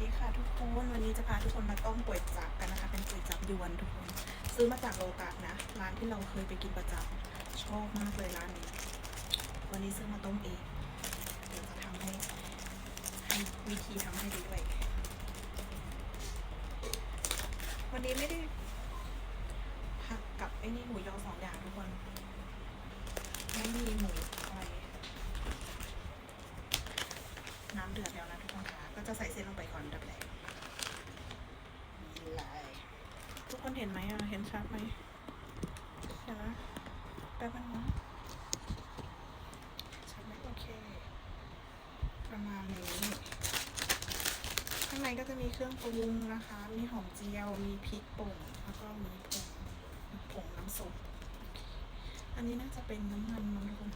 ดีค่ะทุกคนวันนี้จะพาทุกคนมาต้มก๋วยจั๊บกันนะคะ เป็นก๋วยจั๊บยวนทุกคน ซื้อมาจากโลตัสนะ ร้านที่เราเคยไปกินประจำชอบมากเลยร้านนี้ วันนี้ซื้อมาต้มเองเดี๋ยวจะทำให้ให้วิธีทำให้ดูด้วย วันนี้ไม่ได้ผักกับไอ้นี่หมูยอสองอย่างทุกคนไม่มีหมูอะไรน้ำเดือดแล้วนะทุกคน จะใส่เส้นลงไปก่อนอันดับแรกนี่เลยทุกคนเห็นไหมอะ เห็นชัดไหมเห็นไหมแป๊บนึงนะชัดไหมโอเค ประมาณนี้ข้างในก็จะมีเครื่องปรุงนะคะ มีหอมเจียว มีพริกป่นแล้วก็มีผงผงน้ำซุปอันนี้น่าจะเป็นน้ำมันมั้งทุกคน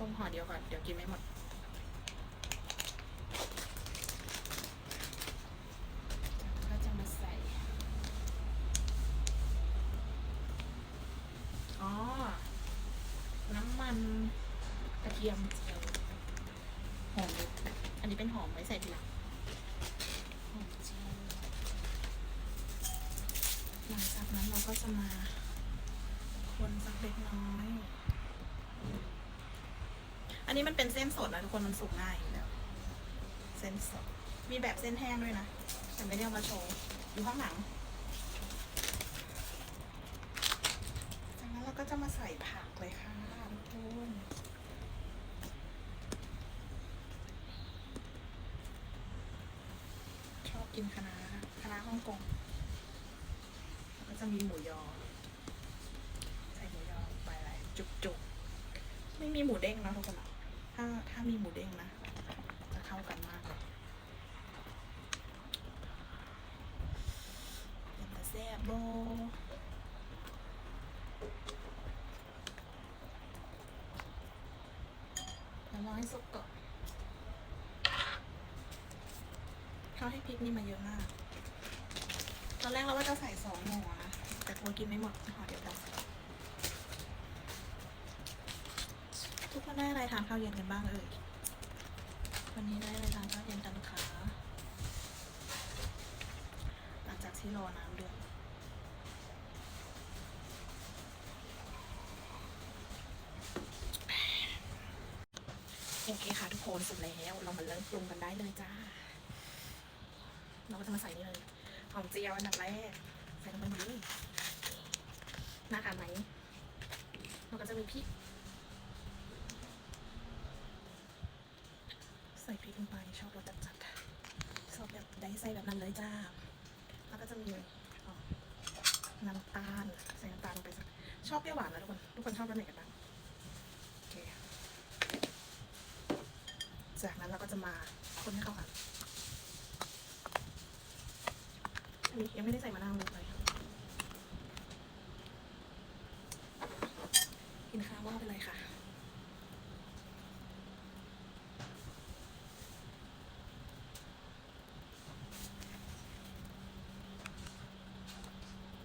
ต้ม ห่อเดียวก่อน เดี๋ยวกินไม่หมด ก็จะมาใส่ อ๋อ น้ำมันกระเทียมเจียวหอมอันนี้เป็นหอมไว้ใส่ทีหลังหอมเจียวหลังจากนั้นเราก็จะมาคนสักเล็กน้อย อันนี้มันเป็นเส้นสดนะทุกคนมันสุกง่ายอยู่แล้ว เส้นสด มีแบบเส้นแห้งด้วยนะแต่ไม่ได้เอามาโชว์อยู่ข้างหลัง จากนั้นเราก็จะมาใส่ผักเลยค่ะทุกคนชอบกินคะน้าคะน้าฮ่องกงแล้วก็จะมีหมูยอ ใส่หมูยอลงไปอะไรจุกๆ ไม่มีหมูเด้งนะทุกคนอะ ถ้าถ้ามีหมูเด้งนะ จะเข้ากันมากเลยเป็นตาแซ่บโบแล้วรอให้สุกก่อนเขาให้พริกนี่มาเยอะมาก ตอนแรกเราว่าจะใส่สองห่อนะ แต่กลัวกินไม่หมดห่อเดี๋ยวพอ ทุกคนได้อะไรทานข้าวเย็นกันบ้างเอ่ยวันนี้ได้อะไรทานข้าวเย็นกันคะหลังจากที่รอน้ำเดือดโอเคค่ะทุกคนสุดแล้วเรามาเริ่มปรุงกันได้เลยจ้า เราก็จะมาใส่นี่เลยหอมเจียวอันดับแรกใส่ลงไปนี้น่าทานไหมเราก็จะมีพริก ใส่พริกลงไป ชอบรสจัดๆชอบแบบได้ใส่แบบนั้นเลยจ้า แล้วก็จะมีน้ำตาลใส่น้ำตาลลงไปสักชอบเปรี้ยวหวานนะทุกคนทุกคนชอบรสไหนกันบ้างโอเคจากนั้นเราก็จะมาคนให้เข้ากันอันนี้ยังไม่ได้ใส่มะนาวลงไปกินข้าวว่าไปเลยค่ะ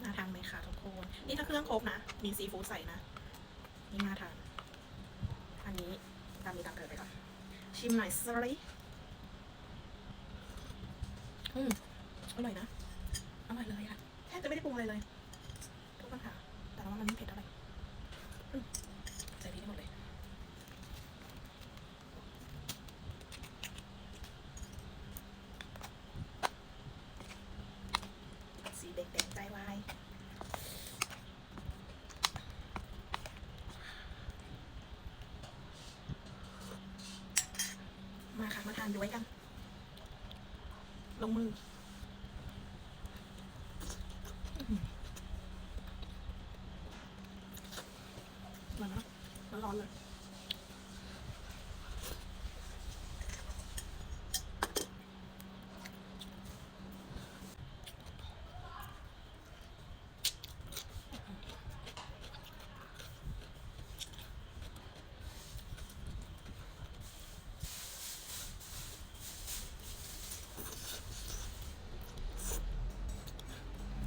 น่าทานไหมคะทุกค นนี่ถ้าเครื่องครบนะ มีซีฟู้ดใส่นะ นี่น่าทาน อันนี้ตามมีตามเกิดไปก่อน ชิมหน่อยสิอืมอร่อยนะ อร่อยเลยอะแทบจะไม่ได้ปรุงอะไรเลย ทุกคนค่ะ แต่ว่ามันไม่เผ็ดเท่าไหร่อืมใส่พริกให้หมดเลย สีแดงๆใจวาย มาค่ะมาทานด้วยกัน ลงมืออื้อหือร้อนร้อนเลย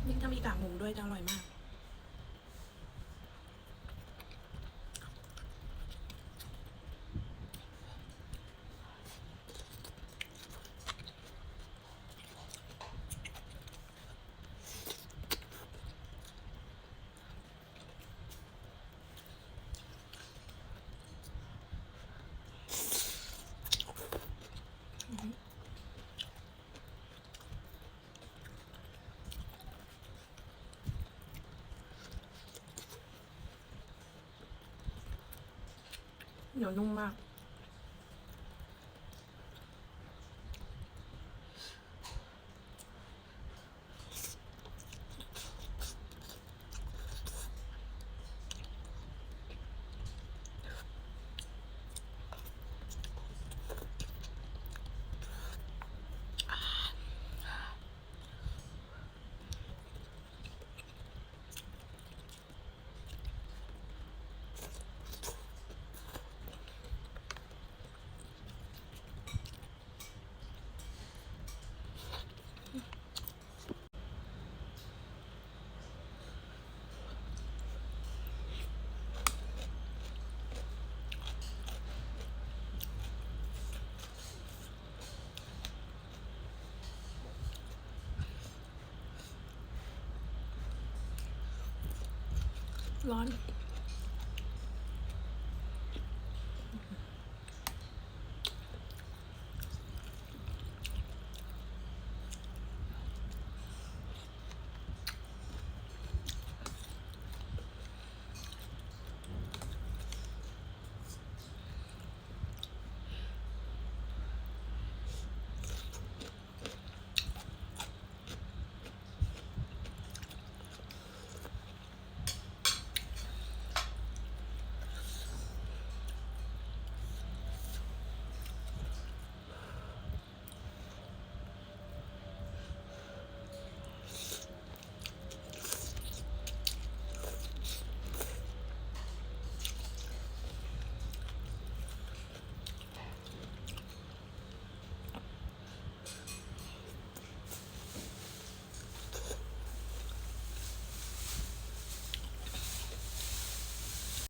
นี่ถ้ามีกากหมูด้วยจะอร่อยมาก เหนี ร้อน